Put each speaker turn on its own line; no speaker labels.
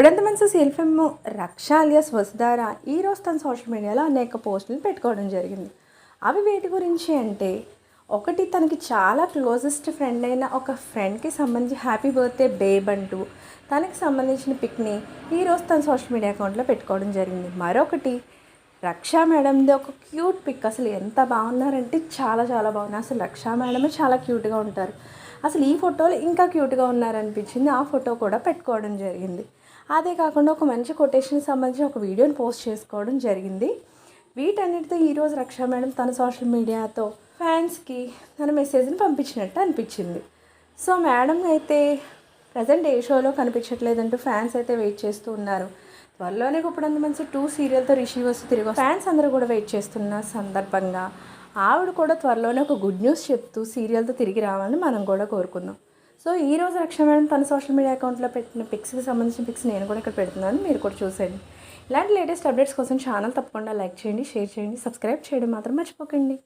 ఇప్పుడెంత మంచి సెల్ఫెమ్ రక్ష అలియాస్ వసుధార ఈ తన సోషల్ మీడియాలో అనేక పోస్టులు పెట్టుకోవడం జరిగింది. అవి వేటి గురించి అంటే ఒకటి తనకి చాలా క్లోజెస్ట్ ఫ్రెండ్ అయిన ఒక ఫ్రెండ్కి సంబంధించి హ్యాపీ బర్త్డే బేబ్ అంటూ తనకి సంబంధించిన పిక్ని ఈరోజు తన సోషల్ మీడియా అకౌంట్లో పెట్టుకోవడం జరిగింది. మరొకటి రక్షా మేడంది ఒక క్యూట్ పిక్ అసలు ఎంత బాగున్నారంటే చాలా చాలా బాగున్నారు అసలు రక్షా మేడమే చాలా క్యూట్గా ఉంటారు. అసలు ఈ ఫోటోలో ఇంకా క్యూట్గా ఉన్నారనిపించింది. ఆ ఫోటో కూడా పెట్టుకోవడం జరిగింది. అదే కాకుండా ఒక మంచి కొటేషన్ సంబంధించిన ఒక వీడియోని పోస్ట్ చేసుకోవడం జరిగింది. వీటన్నిటితో ఈరోజు రక్షా మేడం తన సోషల్ మీడియాతో ఫ్యాన్స్కి తన మెసేజ్ని పంపించినట్టు అనిపించింది. సో మేడం అయితే ప్రజెంట్ ఏ షోలో కనిపించట్లేదంటూ ఫ్యాన్స్ అయితే వెయిట్ చేస్తూ ఉన్నారు. త్వరలోనే ఇప్పుడు మంచి టూ సీరియల్తో రిషి వస్తు తిరిగి ఫ్యాన్స్ అందరూ కూడా వెయిట్ చేస్తున్న సందర్భంగా ఆవిడ కూడా త్వరలోనే ఒక గుడ్ న్యూస్ చెప్తూ సీరియల్తో తిరిగి రావాలని మనం కూడా కోరుకుందాం. సో ఈ రోజు రక్షణ మేడం తన సోషల్ మీడియా అకౌంట్లో పెట్టిన పిక్స్కి సంబంధించిన పిక్స్ నేను కూడా ఇక్కడ పెడుతున్నాను. మీరు కూడా చూసేయండి. ఇలాంటి లేటెస్ట్ అప్డేట్స్ కోసం ఛానల్ తప్పకుండా లైక్ చేయండి షేర్ చేయండి సబ్స్క్రైబ్ చేయడం మాత్రం మర్చిపోకండి.